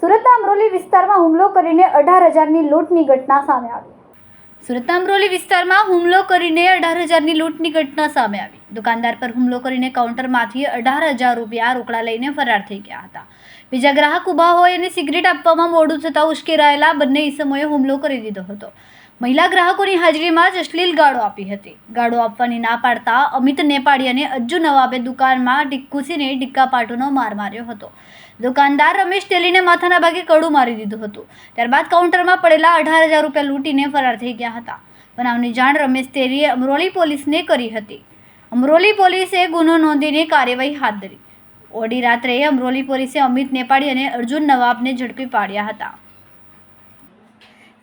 સુરતના અમરોલી વિસ્તારમાં હુમલો કરીને અઢાર હજારની લૂંટની ઘટના સામે આવી. સુરતના અમરોલી વિસ્તારમાં હુમલો કરીને અઢાર હજારની લૂંટની ઘટના સામે આવી. દુકાનદાર પર હુમલો કરીને કાઉન્ટરમાંથી અઢાર હજાર રૂપિયા રોકડા લઈને ફરાર થઈ ગયા હતા. બીજા ગ્રાહક ઊભા હોય અને સિગરેટ આપવામાં મોડું થતાં ઉશ્કેરાયેલા બંને ઈસમોએ હુમલો કરી દીધો હતો. મહિલા ગ્રાહકોની હાજરીમાં જ અશ્લીલ ગાળો આપી હતી. ગાળો આપવાની ના પાડતા અમિત નેપાળી અને અજ્જુ નવાબે દુકાનમાં ઘૂસીને ડિક્કા પાટોનો માર માર્યો હતો. દુકાનદાર રમેશ તેલીને માથાના ભાગે કડું મારી દીધું હતું. ત્યારબાદ કાઉન્ટરમાં પડેલા અઢાર હજાર રૂપિયા લૂંટીને ફરાર થઈ ગયા હતા. બનાવની જાણ રમેશ તેલીએ અમરોલી પોલીસને કરી હતી. અમરોલી પોલીસે ગુનો નોંધીને કાર્યવાહી હાથ ધરી. ઓડી રાત્રે અમરોલી પોલીસે અમિત નેપાળી અને અર્જુન નવાબને ઝડપી પાડ્યા હતા.